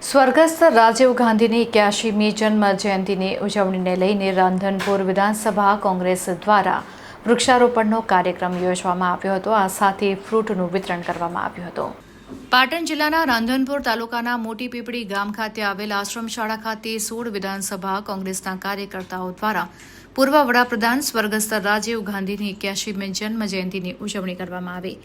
સ્વર્ગસ્થ રાજીવ ગાંધીની એક્યાસીમી જન્મ જયંતિની ઉજવણીને લઈને રાંધનપુર વિધાનસભા કોંગ્રેસ દ્વારા વૃક્ષારોપણનો કાર્યક્રમ યોજવામાં આવ્યો હતો. આ સાથે ફ્રૂટનું વિતરણ કરવામાં આવ્યું હતું. પાટણ જિલ્લાના રાંધનપુર તાલુકાના મોટી પીપળી ગામ ખાતે આવેલ આશ્રમશાળા ખાતે સોળ વિધાનસભા કોંગ્રેસના કાર્યકર્તાઓ દ્વારા પૂર્વ વડાપ્રધાન સ્વર્ગસ્થ રાજીવ ગાંધીની એક્યાસીમી જન્મ જયંતિની ઉજવણી કરવામાં આવી.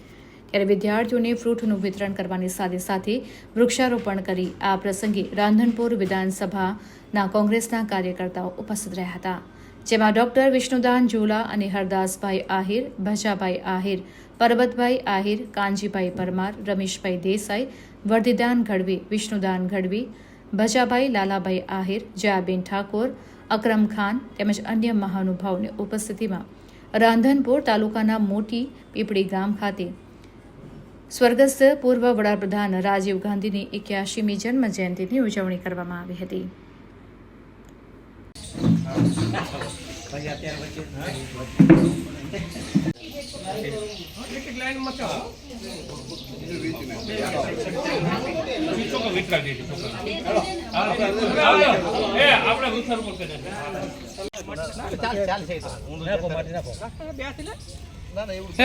ત્યારે વિદ્યાર્થીઓને ફ્રૂટનું વિતરણ કરવાની સાથે સાથે વૃક્ષારોપણ કરી આ પ્રસંગે રાંધનપુર વિધાનસભાના કોંગ્રેસના કાર્યકર્તાઓ ઉપસ્થિત રહ્યા હતા, જેમાં ડોક્ટર વિષ્ણુદાન ઝોલા અને હરદાસભાઈ આહિર ભજાભાઈ આહિર, પરબતભાઈ આહિર, કાનજીભાઈ પરમાર, રમેશભાઈ દેસાઈ, વર્ધિદાન ગઢવી, વિષ્ણુદાન ગઢવી ભજાભાઈ લાલાભાઈ આહિર, જયાબેન ઠાકોર, અકરમ ખાન તેમજ અન્ય મહાનુભાવોની ઉપસ્થિતિમાં રાંધનપુર તાલુકાના મોટી પીપળી ગામ ખાતે સ્વર્ગસ્થ પૂર્વ વડાપ્રધાન રાજીવ ગાંધીની એક્યાસીમી જન્મ જયંતિની ઉજવણી કરવામાં આવી હતી. આપણે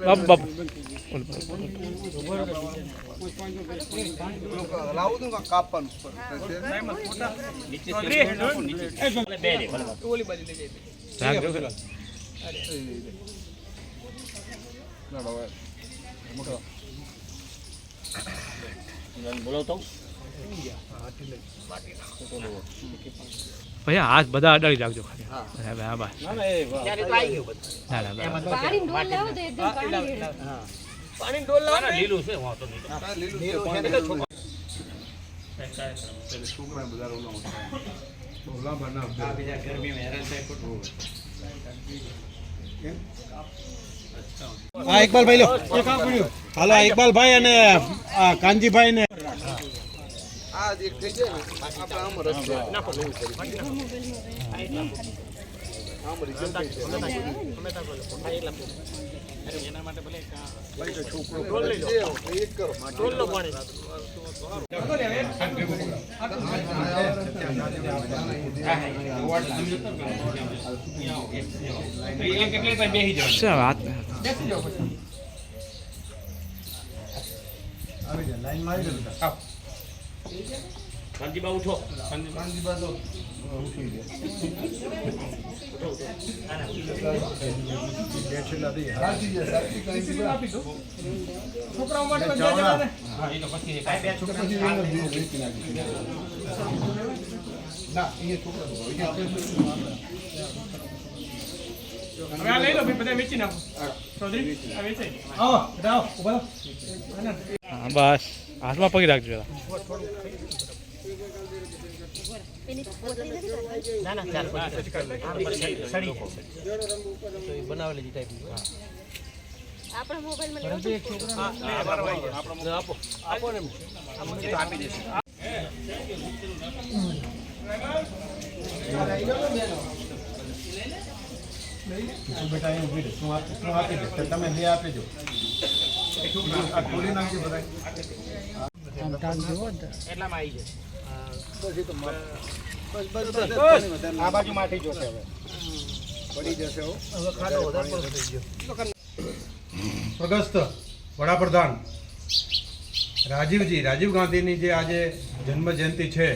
બાપ બાપ. લાવું તું કાપવાનું રાખજો ભાઈ હાથ બધા અડાડી રાખજો ખાલી. હા. બસ ના ના બસ. લીલું છે વાંધો નહીં. છોકરા બધા હા ઇકબાલભાઈ લો. હાલો આ ઇકબાલભાઈ અને આ કાનજીભાઈ ને આ જે થઈ જાય ને આપણે આમ રસ્તે આમ રિઝલ્ટ ભાઈ તો છોકરો શાંતિબા ઉઠો. શાંતિબા હા તો પછી હવે લઈ લો બધા વેચી નાખો. ચૌધરી આ વેચાઈ આવો બધા આવો ઊભા રહો. હા બસ. હાથમાં પકડી રાખજો જરા. આપણા મોબાઈલમાં લેવો બેટા ઊભી રહે. હું આપ- હું આપી દઈશ. તમે બે આપી દો. આ વડાપ્રધાન. રાજીવજી, રાજીવ ગાંધીની જે આજે જન્મ જયંતિ છે,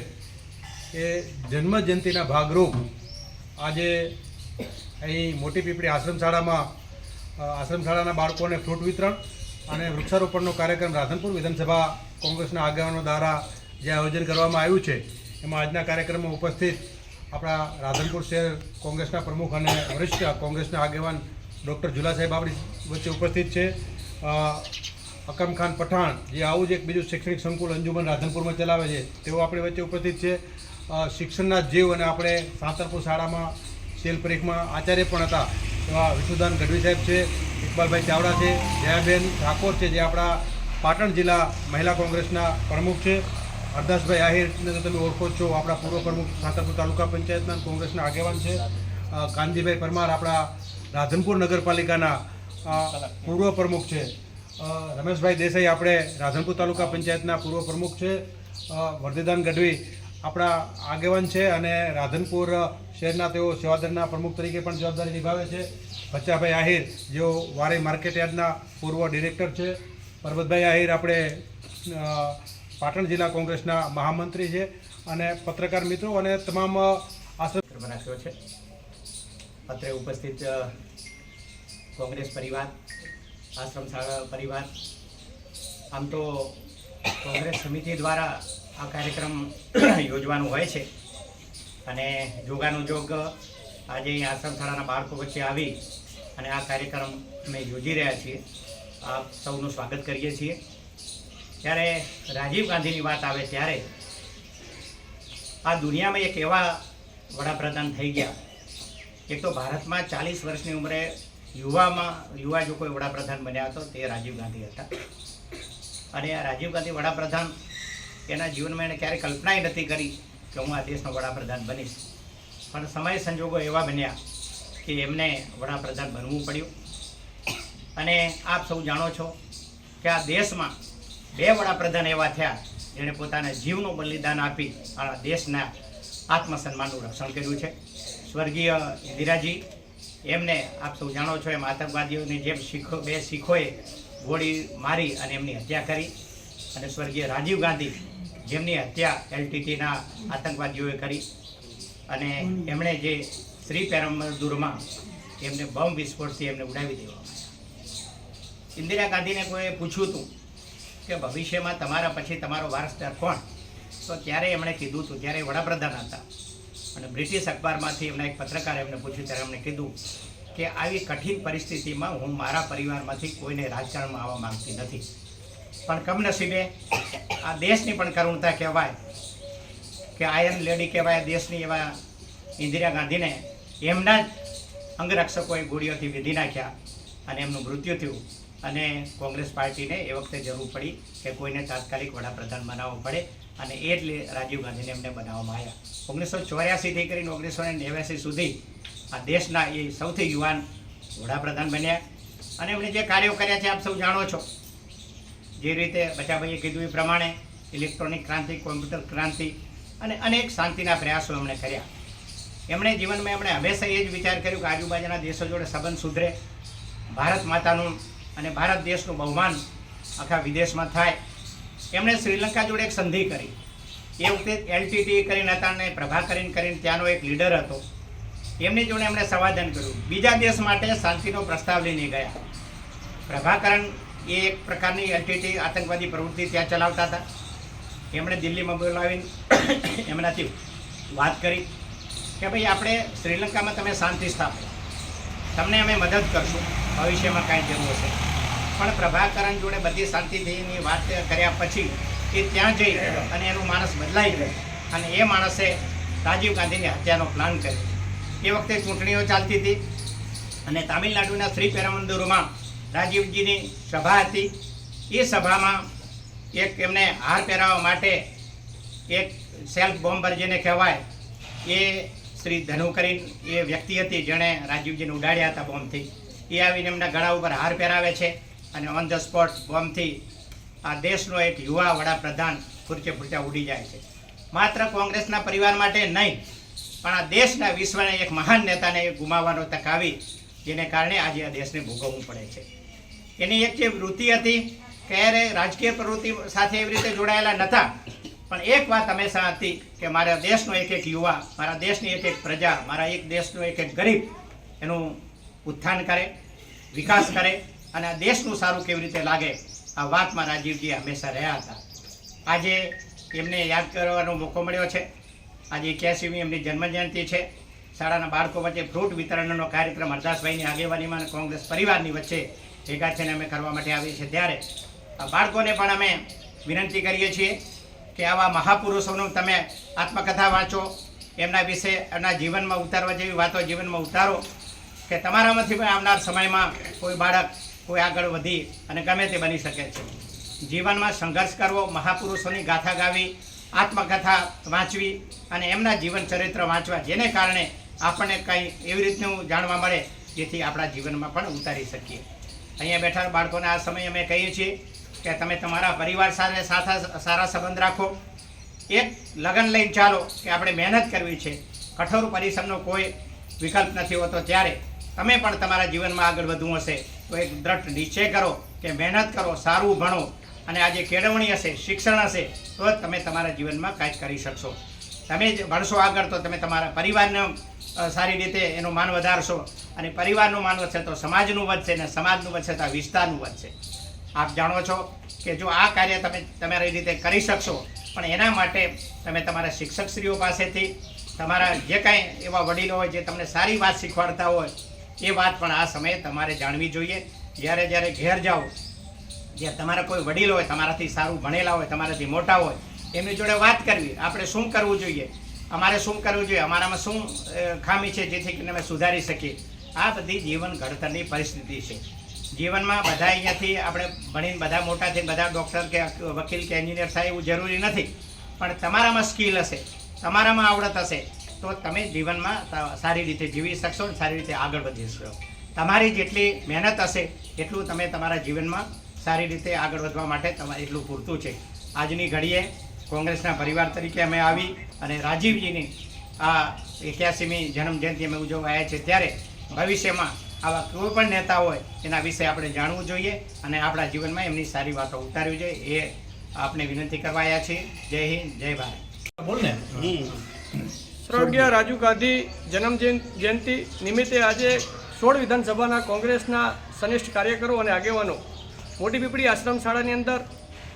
એ જન્મ જયંતિના ભાગરૂપ આજે અહીં મોટી પીપળી આશ્રમ શાળામાં આશ્રમ શાળાના બાળકોને ફ્રૂટ વિતરણ અને વૃક્ષારોપણનો કાર્યક્રમ રાધનપુર વિધાનસભા કોંગ્રેસના આગેવાનો દ્વારા જે આયોજન કરવામાં આવ્યું છે, એમાં આજના કાર્યક્રમમાં ઉપસ્થિત આપણા રાધનપુર શહેર કોંગ્રેસના પ્રમુખ અને વરિષ્ઠ કોંગ્રેસના આગેવાન ડૉક્ટર જુલા સાહેબ આપણી વચ્ચે ઉપસ્થિત છે. અકમખાન પઠાણ, જે આવું જ એક બીજું શૈક્ષણિક સંકુલ અંજુમન રાધનપુરમાં ચલાવે છે, તેઓ આપણી વચ્ચે ઉપસ્થિત છે. શિક્ષણના જીવ અને આપણે સાંતરપુર શાળામાં સેલ પરીખમાં આચાર્ય પણ હતા એવા વિશુદાન ગઢવી સાહેબ છે. ઇકબાલભાઈ ચાવડા છે જયાબેન ઠાકોર છે, જે આપણા પાટણ જિલ્લા મહિલા કોંગ્રેસના પ્રમુખ છે. હરદાસભાઈ આહિરને તમે ઓળખો છો, આપણા પૂર્વ પ્રમુખ સાંતરપુર તાલુકા પંચાયતના કોંગ્રેસના આગેવાન છે. કાનજીભાઈ પરમાર આપણા રાધનપુર નગરપાલિકાના પૂર્વ પ્રમુખ છે. રમેશભાઈ દેસાઈ આપણે રાધનપુર તાલુકા પંચાયતના પૂર્વ પ્રમુખ છે. વર્ધિદાન ગઢવી આપણા આગેવાન છે અને રાધનપુર શહેરના તેઓ સેવાદળના પ્રમુખ તરીકે પણ જવાબદારી નિભાવે છે. બચ્ચાભાઈ આહિર, જેઓ વારે માર્કેટ પૂર્વ ડિરેક્ટર છે. પરબતભાઈ આહિર આપણે પાટણ જિલ્લા કોંગ્રેસના મહામંત્રી છે અને પત્રકાર મિત્રો અને તમામ બનાવ્યો છે. અત્રે ઉપસ્થિત કોંગ્રેસ પરિવાર, આશ્રમ શાળા પરિવાર, આમ તો કોંગ્રેસ સમિતિ દ્વારા આ કાર્યક્રમ યોજવાનું હોય છે. અને જોગાનું જોગ આજે આશ્રમ શાળાના બાળકો વચ્ચે આવી અને આ કાર્યક્રમ અમે યોજી રહ્યા છીએ. આપ સૌનું સ્વાગત કરીએ છીએ. ત્યારે રાજીવ ગાંધીની વાત આવે ત્યારે આ દુનિયામાં એક એવા વડાપ્રધાન થઈ ગયા. એક તો ભારતમાં ચાલીસ વર્ષની ઉંમરે યુવામાં, યુવા જો કોઈ વડાપ્રધાન બન્યા હતો તે રાજીવ ગાંધી હતા. અને આ રાજીવ ગાંધી વડાપ્રધાન એના જીવનમાં એણે ક્યારેય કલ્પનાય નથી કરી કે હું આ દેશનો વડાપ્રધાન બનીશ. પણ સમય સંજોગો એવા બન્યા કે એમને વડાપ્રધાન બનવું પડ્યું. અને આપ સૌ જાણો છો કે આ દેશમાં બે વડાપ્રધાન એવા થયા, જેણે પોતાના જીવનું બલિદાન આપી આ દેશના આત્મસન્માનનું રક્ષણ કર્યું છે. સ્વર્ગીય ઇન્દિરાજી, એમને આપ સૌ જાણો છો એમ આતંકવાદીઓની જેમ શીખો, બે શીખોએ ગોળી મારી અને એમની હત્યા કરી. અને સ્વર્ગીય રાજીવ ગાંધી, જેમની હત્યા એલટીટીના આતંકવાદીઓએ કરી. અને એમણે જે શ્રી પેરમદુરમાં એમને બોમ્બ વિસ્ફોટથી એમને ઉડાવી દેવામાં ઇન્દિરા ગાંધીને કોઈએ પૂછ્યું હતું કે ભવિષ્યમાં તમારા પછી તમારો વારસદાર કોણ? તો ત્યારે એમણે કીધું હતું જ્યારે વડાપ્રધાન હતા. અને બ્રિટિશ અખબારમાંથી એમના એક પત્રકાર એમને પૂછ્યું, ત્યારે એમણે કીધું કે આવી કઠિન પરિસ્થિતિમાં હું મારા પરિવારમાંથી કોઈને રાજકારણમાં આવવા માંગતી નથી. પણ કમનસીબે આ દેશની પણ કરુણતા કહેવાય કે આયર્ન લેડી કહેવાય દેશની એવા ઇન્દિરા ગાંધીને એમના જ અંગરક્ષકોએ ગોળીઓથી વિધી નાખ્યા અને એમનું મૃત્યુ થયું. અને કોંગ્રેસ પાર્ટીને એ વખતે જરૂર પડી કે કોઈને તાત્કાલિક વડાપ્રધાન બનાવવો પડે અને એ જ રાજીવ ગાંધીને એમને બનાવવામાં આવ્યા. ઓગણીસો ચોર્યાસીથી કરીને ઓગણીસો નેવ્યાસી સુધી આ દેશના એ સૌથી યુવાન વડાપ્રધાન બન્યા. અને એમણે જે કાર્યો કર્યા છે, આપ સૌ જાણો છો. જે રીતે બચાભાઈએ કીધું એ પ્રમાણે ઇલેક્ટ્રોનિક ક્રાંતિ, કોમ્પ્યુટર ક્રાંતિ અને અનેક શાંતિના પ્રયાસો એમણે કર્યા. એમણે જીવનમાં એમણે હંમેશા એ જ વિચાર કર્યો કે આજુબાજુના દેશો જોડે સંબંધ સુધરે, ભારત માતાનું અને ભારત દેશનું બહુમાન આખા વિદેશમાં થાય. એમણે શ્રીલંકા જોડે એક સંધિ કરી. એ વખતે એલટીટી કરીને હતા અને પ્રભાકરીન કરીને ત્યાંનો એક લીડર હતો. એમની જોડે એમણે સંવાદન કર્યું. બીજા દેશ માટે શાંતિનો પ્રસ્તાવ લઈને ગયા. પ્રભાકરણ એ એક પ્રકારની એલટીટી આતંકવાદી પ્રવૃત્તિ ત્યાં ચલાવતા હતા. એમણે દિલ્હીમાં બોલાવીને એમનાથી વાત કરી. કે ભાઈ આપણે શ્રીલંકામાં તમે શાંતિ સ્થાપો. તમને અમે મદદ કરશું. ભવિષ્યમાં કાંઈ જરૂર હશે પણ પ્રભાકરણ જોડે બધી શાંતિની વાત કર્યા પછી એ ત્યાં જઈ અને એનું માણસ બદલાઈ ગયું. અને એ માણસે રાજીવ ગાંધીની હત્યાનો પ્લાન કર્યો. એ વખતે ચૂંટણીઓ ચાલતી હતી અને તામિલનાડુના શ્રી પેરામંદુરમાં રાજીવજીની સભા હતી. એ સભામાં એક એમને હાર પહેરાવવા માટે એક સેલ્ફ બોમ્બર જેને કહેવાય. એ શ્રી ધનુ કરીને એ વ્યક્તિ હતી જેણે રાજીવજીને ઉડાડ્યા હતા બોમ્બથી. એ આવીને એમના ગળા ઉપર હાર પહેરાવે છે અને ઓન ધ સ્પોટ બોમ્બથી આ દેશનો એક યુવા વડાપ્રધાન ફૂરચે ફૂરચા ઉડી જાય છે. માત્ર કોંગ્રેસના પરિવાર માટે નહીં, પણ આ દેશના વિશ્વના એક મહાન નેતાને ગુમાવવાનો તક આવી, જેને કારણે આજે આ દેશને ભોગવવું પડે છે. એની એક જે વૃત્તિ હતી ક્યારે રાજકીય પ્રવૃત્તિ સાથે એવી રીતે જોડાયેલા નહોતા પણ એક વાત હંમેશા હતી કે મારા દેશનો એક એક યુવા, મારા દેશની એક એક પ્રજા, મારા એક દેશનો એક એક ગરીબ, એનું ઉત્થાન કરે, વિકાસ કરે અને આ દેશનું સારું કેવી રીતે લાગે, આ વાતમાં રાજીવજી હંમેશા રહ્યા હતા. આજે એમને યાદ કરવાનો મોકો મળ્યો છે. આજે એક્યાસીમી એમની જન્મજયંતિ છે. શાળાના બાળકો વચ્ચે ફ્રૂટ વિતરણનો કાર્યક્રમ હરદાસભાઈની આગેવાનીમાં અને કોંગ્રેસ પરિવારની વચ્ચે ભેગા થઈને અમે કરવા માટે આવીએ છીએ. ત્યારે આ બાળકોને પણ અમે વિનંતી કરીએ છીએ કે આવા મહાપુરુષોનું તમે આત્મકથા વાંચો, એમના વિશે એમના જીવનમાં ઉતારવા જેવી વાતો જીવનમાં ઉતારો, કે તમારામાંથી પણ આવનાર સમયમાં કોઈ બાળક કોઈ આગળ વધી અને ગમે તે બની શકે છે. જીવનમાં સંઘર્ષ કરવો, મહાપુરુષોની ગાથા ગાવી, આત્મકથા વાંચવી અને એમના જીવન ચરિત્ર વાંચવા, જેને કારણે આપણને કંઈ એવી રીતનું જાણવા મળે, જેથી આપણા જીવનમાં પણ ઉતારી શકીએ. અહીંયા બેઠા બાળકોને આ સમયે અમે કહીએ છીએ કે તમે તમારા પરિવાર સાથે સારા સંબંધ રાખો. એક લગન લઈને ચાલો, કે આપણે મહેનત કરવી છે. કઠોર પરિશ્રમનો કોઈ વિકલ્પ નથી હોતો ત્યારે. તમે પણ તમારા જીવનમાં આગળ વધવું હશે. તો એક દ્રઢ નિશ્ચય કરો કે મહેનત કરો, સારું ભણો. અને આજે કેળવણી હશે, શિક્ષણ હશે, તો જ તમે તમારા જીવનમાં કાંઈક કરી શકશો. તમે જ ભણશો આગળ તો તમે તમારા પરિવારને સારી રીતે એનું માન વધારશો. અને પરિવારનું માન વધશે તો સમાજનું વધશે ને સમાજનું વધશે તો આ વિસ્તારનું વધશે. આપ જાણો છો કે જો આ કાર્ય તમે તમારી રીતે કરી શકશો, પણ એના માટે તમે તમારા શિક્ષકશ્રીઓ પાસેથી, તમારા જે કાંઈ એવા વડીલો હોય જે તમને સારી વાત શીખવાડતા હોય, એ વાત પણ આ સમયે તમારે જાણવી જોઈએ. જ્યારે જ્યારે ઘેર જાઓ, જ્યાં તમારા કોઈ વડીલ હોય, તમારાથી સારું ભણેલા હોય, તમારાથી મોટા હોય, એમની જોડે વાત કરવી. આપણે શું કરવું જોઈએ? અમારે શું કરવું જોઈએ? અમારામાં શું ખામી છે જેથી કરીને અમે સુધારી શકીએ? આ બધી જીવન ઘડતરની પરિસ્થિતિ છે. જીવનમાં બધા અહીંયાથી આપણે ભણીને બધા મોટા થઈને બધા ડૉક્ટર કે વકીલ કે એન્જિનિયર થાય એવું જરૂરી નથી. પણ તમારામાં સ્કિલ હશે, તમારામાં આવડત હશે, તો તમે જીવનમાં સારી રીતે જીવી શકશો અને સારી રીતે આગળ વધી શકશો. તમારી જેટલી મહેનત હશે, એટલું તમે તમારા જીવનમાં સારી રીતે આગળ વધવા માટે તમારે એટલું પૂરતું છે. આજની ઘડીએ કોંગ્રેસના પરિવાર તરીકે અમે આવી અને રાજીવજીની આ એક્યાસીમી જન્મજયંતિ અમે ઉજવવા આવ્યા છે ત્યારે ભવિષ્યમાં આવા કોઈ પણ નેતા હોય એના વિશે આપણે જાણવું જોઈએ અને આપણા જીવનમાં એમની સારી વાતો ઉતારવી જોઈએ. એ આપણે વિનંતી કરવાયા આવ્યા છીએ. જય હિન્દ જય ભારત. બોલ ને. સ્વર્ગીય રાજીવ ગાંધી જન્મ જયં- જયંતિ નિમિત્તે આજે સોળ વિધાનસભાના કોંગ્રેસના સનિષ્ઠ કાર્યકરો અને આગેવાનો મોટી પીપળી આશ્રમ શાળાની અંદર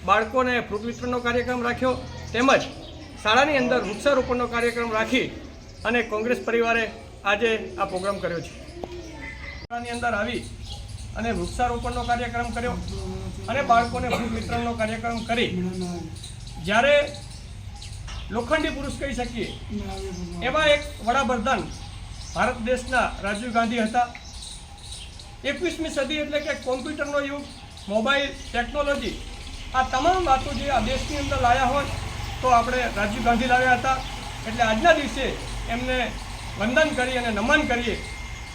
બાળકોને ફ્રૂટ વિતરણનો કાર્યક્રમ રાખ્યો. તેમજ શાળાની અંદર વૃક્ષારોપણનો કાર્યક્રમ રાખી અને કોંગ્રેસ પરિવારે આજે આ પ્રોગ્રામ કર્યો છે. શાળાની અંદર આવી અને વૃક્ષારોપણનો કાર્યક્રમ કર્યો અને બાળકોને ફ્રૂટ વિતરણનો કાર્યક્રમ કરી. જ્યારે લોખંડી પુરુષ કહી શકીએ, એવા એક વડાપ્રધાન ભારત દેશના રાજીવ ગાંધી હતા. એકવીસમી સદી એટલે કે કોમ્પ્યુટરનો યુગ, મોબાઈલ, ટેકનોલોજી, આ તમામ વાતો જે આ દેશની અંદર લાવ્યા હોય તો આપણે રાજીવ ગાંધી લાવ્યા હતા. એટલે આજના દિવસે એમને વંદન કરી અને નમન કરીએ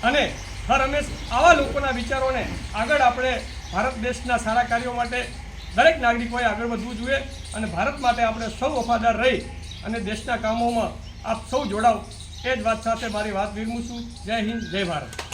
અને હર હંમેશ આવા લોકોના વિચારોને આગળ આપણે ભારત દેશના સારા કાર્યો માટે દરેક નાગરિકોએ આગળ વધવું જોઈએ અને ભારત માટે આપણે સૌ વફાદાર રહી અને દેશના કામોમાં આપ સૌ જોડાવ. એ જ વાત સાથે મારી વાત વિરમું છું. જય હિન્દ, જય ભારત.